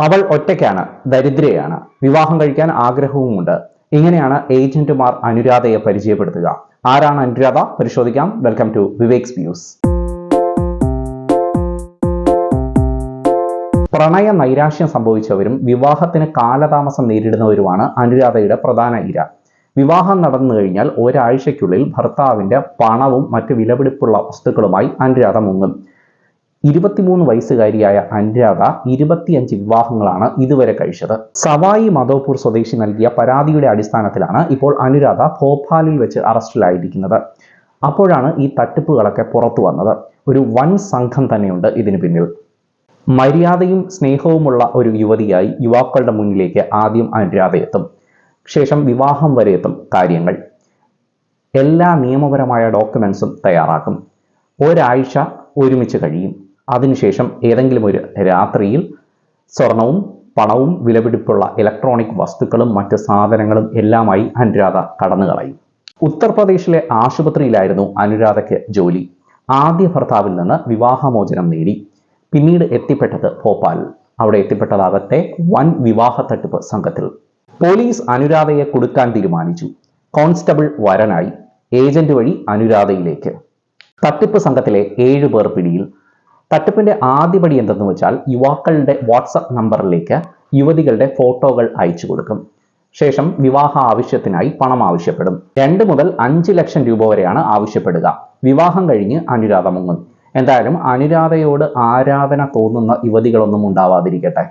അവൾ ഒറ്റയ്ക്കാണ് ദരിദ്രയാണ്. വിവാഹം കഴിക്കാൻ ആഗ്രഹവുമുണ്ട്. ഇങ്ങനെയാണ് ഏജന്റുമാർ അനുരാധയെ പരിചയപ്പെടുത്തുക. ആരാണ് അനുരാധ? പരിശോധിക്കാം. വെൽക്കം ടു വിവേക്സ് വ്യൂസ് പ്രണയ നൈരാശ്യം സംഭവിച്ചവരും വിവാഹത്തിന് കാലതാമസം നേരിടുന്നവരുമാണ് അനുരാധയുടെ പ്രധാന ഇര. വിവാഹം നടന്നു കഴിഞ്ഞാൽ ഒരാഴ്ചയ്ക്കുള്ളിൽ ഭർത്താവിന്റെ പണവും മറ്റ് വിലപിടിപ്പുള്ള വസ്തുക്കളുമായി അനുരാധ മുങ്ങും. ഇരുപത്തിമൂന്ന് വയസ്സുകാരിയായ അനുരാധ ഇരുപത്തിയഞ്ച് വിവാഹങ്ങളാണ് ഇതുവരെ കഴിച്ചത്. സവായി മധോപൂർ സ്വദേശി നൽകിയ പരാതിയുടെ അടിസ്ഥാനത്തിലാണ് ഇപ്പോൾ അനുരാധ ഭോപ്പാലിൽ വെച്ച് അറസ്റ്റിലായിരിക്കുന്നത്. അപ്പോഴാണ് ഈ തട്ടിപ്പുകളൊക്കെ പുറത്തു വന്നത്. ഒരു വൻ സംഘം തന്നെയുണ്ട് ഇതിന് പിന്നിൽ. മര്യാദയും സ്നേഹവുമുള്ള ഒരു യുവതിയായി യുവാക്കളുടെ മുന്നിലേക്ക് ആദ്യം അനുരാധ എത്തും. ശേഷം വിവാഹം വരെ എത്തും കാര്യങ്ങൾ. എല്ലാ നിയമപരമായ ഡോക്യുമെന്റ്സും തയ്യാറാക്കും. ഒരാഴ്ച ഒരുമിച്ച് കഴിയും. അതിനുശേഷം ഏതെങ്കിലും ഒരു രാത്രിയിൽ സ്വർണവും പണവും വിലപിടിപ്പുള്ള ഇലക്ട്രോണിക് വസ്തുക്കളും മറ്റ് സാധനങ്ങളും എല്ലാമായി അനുരാധ കടന്നു കളയും. ഉത്തർപ്രദേശിലെ ആശുപത്രിയിലായിരുന്നു അനുരാധയ്ക്ക് ജോലി. ആദ്യ ഭർത്താവിൽ നിന്ന് വിവാഹമോചനം നേടി. പിന്നീട് എത്തിപ്പെട്ടത് ഭോപ്പാലിൽ അവിടെ എത്തിപ്പെട്ടതാകട്ടെ വൻ വിവാഹ തട്ടിപ്പ് സംഘത്തിൽ. പോലീസ് അനുരാധയെ കൊടുക്കാൻ തീരുമാനിച്ചു. കോൺസ്റ്റബിൾ വരനായി. ഏജന്റ് വഴി അനുരാധയിലേക്ക്. തട്ടിപ്പ് സംഘത്തിലെ ഏഴ് പേർ പിടിയിൽ. തട്ടിപ്പിന്റെ ആദ്യപടി എന്തെന്ന് വെച്ചാൽ യുവാക്കളുടെ വാട്സപ്പ് നമ്പറിലേക്ക് യുവതികളുടെ ഫോട്ടോകൾ അയച്ചു കൊടുക്കും. ശേഷം വിവാഹ ആവശ്യത്തിനായി പണം ആവശ്യപ്പെടും. രണ്ട് മുതൽ അഞ്ച് ലക്ഷം രൂപ വരെയാണ് ആവശ്യപ്പെടുക. വിവാഹം കഴിഞ്ഞ് അനുരാധ മുങ്ങും എന്തായാലും അനുരാധയോട് ആരാധന തോന്നുന്ന യുവതികളൊന്നും ഉണ്ടാവാതിരിക്കട്ടെ.